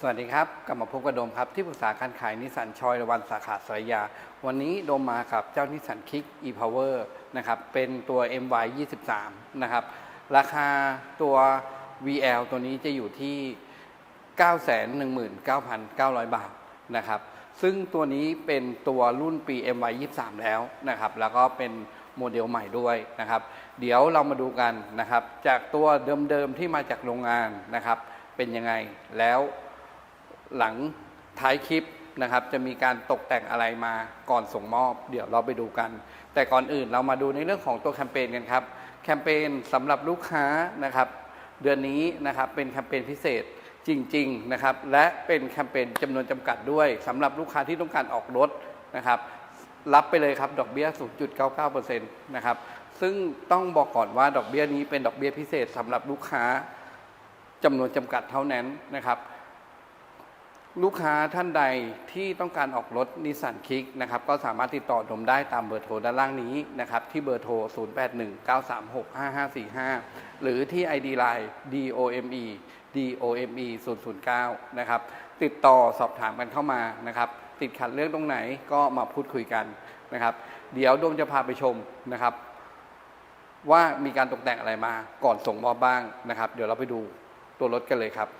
สวัสดีครับกลับมาพบกับโดมครับ ที่ปรึกษาการขายนิสสันชอยระวันสาขาสายยา วันนี้โดมมากับเจ้านิสสันคิก e-power นะครับเป็นตัว MY 23นะครับ ราคาตัว VL ตัวนี้จะอยู่ที่ 919,900 บาทนะครับ ซึ่งตัวนี้เป็นตัวรุ่นปี MY 23 แล้วนะครับ แล้วก็เป็นโมเดลใหม่ด้วยนะครับ เดี๋ยวเรามาดูกันนะครับ จากตัวเดิมๆที่มาจากโรงงานนะครับ เป็นยังไงแล้ว หลังท้ายคลิปนะครับ จะมีการตกแต่งอะไรมาก่อนส่งมอบ เดี๋ยวเราไปดูกัน แต่ก่อนอื่นเรามาดูในเรื่องของตัวแคมเปญกันครับ แคมเปญสำหรับลูกค้านะครับ เดือนนี้นะครับเป็นแคมเปญพิเศษจริงๆนะครับ และเป็นแคมเปญจำนวนจำกัดด้วยสำหรับลูกค้าที่ต้องการออกรถนะครับ รับไปเลยครับดอกเบี้ย 0.99%นะครับซึ่งต้องบอกก่อนว่าดอกเบี้ยนี้เป็นดอกเบี้ยพิเศษสำหรับลูกค้าจำนวนจำกัดเท่านั้นนะครับ ลูกค้าท่านใดที่ต้องการออกรถนิสสันคิกนะครับก็สามารถติดต่อดมได้ตามเบอร์โทรด้านล่างนี้นะครับที่เบอร์โทร 0819365545 หรือที่ ID Line DOME DOME 009นะครับติดต่อสอบถามกันเข้ามานะครับติดขัดเรื่องตรงไหนก็มาพูดคุยกันนะครับ เดี๋ยวดมจะพาไปชมนะครับ ว่ามีการตกแต่งอะไรมาก่อนส่งมอบบ้างนะครับ เดี๋ยวเราไปดูตัวรถกันเลยครับ